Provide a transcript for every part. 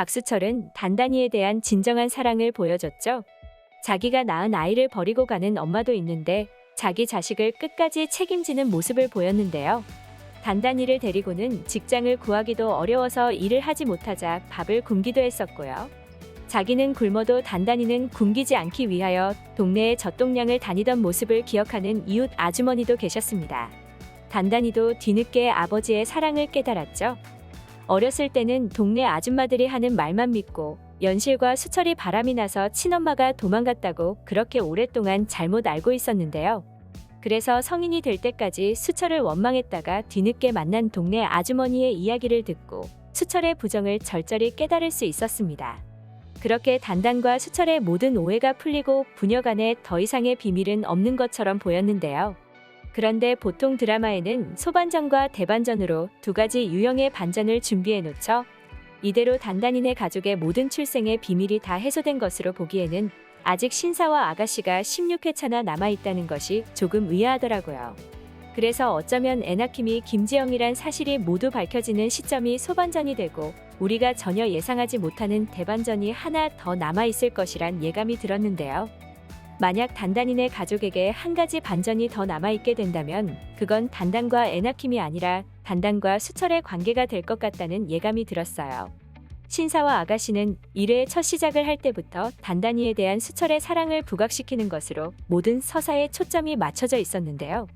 박수철은 단단이에 대한 진정한 사랑을 보여줬죠. 자기가 낳은 아이를 버리고 가는 엄마도 있는데 자기 자식을 끝까지 책임지는 모습을 보였는데요. 단단이를 데리고는 직장을 구하기도 어려워서 일을 하지 못하자 밥을 굶기도 했었고요. 자기는 굶어도 단단이는 굶기지 않기 위하여 동네의 젖동량을 다니던 모습을 기억하는 이웃 아주머니도 계셨습니다. 단단이도 뒤늦게 아버지의 사랑을 깨달았죠. 어렸을 때는 동네 아줌마들이 하는 말만 믿고 연실과 수철이 바람이 나서 친엄마가 도망갔다고 그렇게 오랫동안 잘못 알고 있었는데요. 그래서 성인이 될 때까지 수철을 원망했다가 뒤늦게 만난 동네 아주머니의 이야기를 듣고 수철의 부정을 절절히 깨달을 수 있었습니다. 그렇게 단단과 수철의 모든 오해가 풀리고 부녀 간에 더 이상의 비밀은 없는 것처럼 보였는데요. 그런데 보통 드라마에는 소반전과 대반전으로 두 가지 유형의 반전을 준비해 놓죠. 이대로 단단이네 가족의 모든 출생의 비밀이 다 해소된 것으로 보기에는 아직 신사와 아가씨가 16회차나 남아있다는 것이 조금 의아하더라고요. 그래서 어쩌면 에나킴이 김지영이란 사실이 모두 밝혀지는 시점이 소반전이 되고 우리가 전혀 예상하지 못하는 대반전이 하나 더 남아있을 것이란 예감이 들었는데요. 만약 단단이네 가족에게 한 가지 반전이 더 남아있게 된다면 그건 단단과 에나킴이 아니라 단단과 수철의 관계가 될 것 같다는 예감이 들었어요. 신사와 아가씨는 1회의 첫 시작을 할 때부터 단단이에 대한 수철의 사랑을 부각시키는 것으로 모든 서사에 초점이 맞춰져 있었는데요.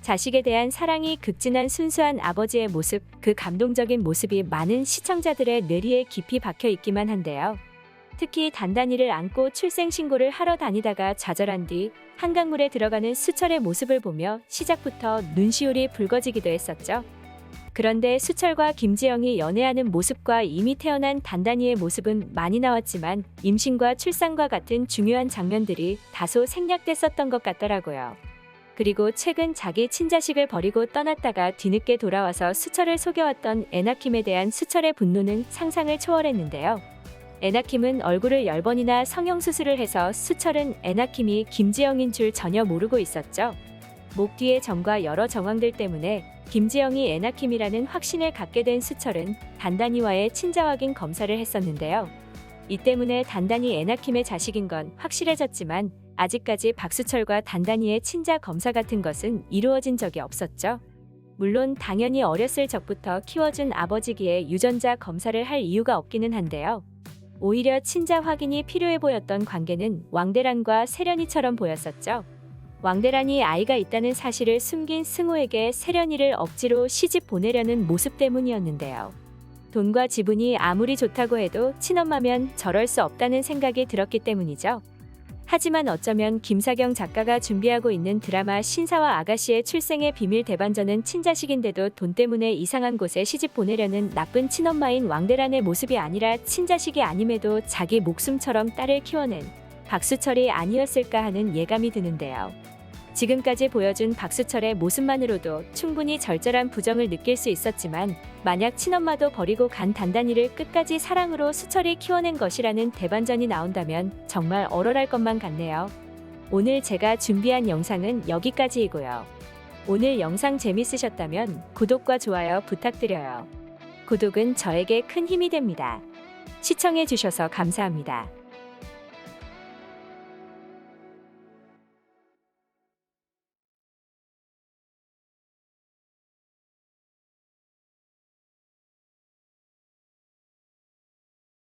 자식에 대한 사랑이 극진한 순수한 아버지의 모습, 그 감동적인 모습이 많은 시청자들의 뇌리에 깊이 박혀 있기만 한데요. 특히 단단이를 안고 출생 신고를 하러 다니다가 좌절한 뒤 한강물에 들어가는 수철의 모습을 보며 시작부터 눈시울이 붉어지기도 했었죠. 그런데 수철과 김지영이 연애하는 모습과 이미 태어난 단단이의 모습은 많이 나왔지만 임신과 출산과 같은 중요한 장면들이 다소 생략됐었던 것 같더라고요. 그리고 최근 자기 친자식을 버리고 떠났다가 뒤늦게 돌아와서 수철을 속여왔던 에나킴에 대한 수철의 분노는 상상을 초월했는데요. 에나킴은 얼굴을 10번이나 성형수술을 해서 수철은 에나킴이 김지영인 줄 전혀 모르고 있었죠. 목 뒤의 점과 여러 정황들 때문에 김지영이 에나킴이라는 확신을 갖게 된 수철은 단단이와의 친자 확인 검사를 했었는데요. 이 때문에 단단이 에나킴의 자식인 건 확실해졌지만 아직까지 박수철과 단단이의 친자 검사 같은 것은 이루어진 적이 없었죠. 물론 당연히 어렸을 적부터 키워준 아버지기에 유전자 검사를 할 이유가 없기는 한데요. 오히려 친자 확인이 필요해 보였던 관계는 왕대란과 세련이처럼 보였었죠. 왕대란이 아이가 있다는 사실을 숨긴 승호에게 세련이를 억지로 시집 보내려는 모습 때문이었는데요. 돈과 지분이 아무리 좋다고 해도 친엄마면 저럴 수 없다는 생각이 들었기 때문이죠. 하지만 어쩌면 김사경 작가가 준비하고 있는 드라마 신사와 아가씨의 출생의 비밀 대반전은 친자식인데도 돈 때문에 이상한 곳에 시집 보내려는 나쁜 친엄마인 왕대란의 모습이 아니라 친자식이 아님에도 자기 목숨처럼 딸을 키워낸 박수철이 아니었을까 하는 예감이 드는데요. 지금까지 보여준 박수철의 모습만으로도 충분히 절절한 부정을 느낄 수 있었지만 만약 친엄마도 버리고 간 단단이를 끝까지 사랑으로 수철이 키워낸 것이라는 대반전이 나온다면 정말 얼얼할 것만 같네요. 오늘 제가 준비한 영상은 여기까지이고요. 오늘 영상 재밌으셨다면 구독과 좋아요 부탁드려요. 구독은 저에게 큰 힘이 됩니다. 시청해주셔서 감사합니다.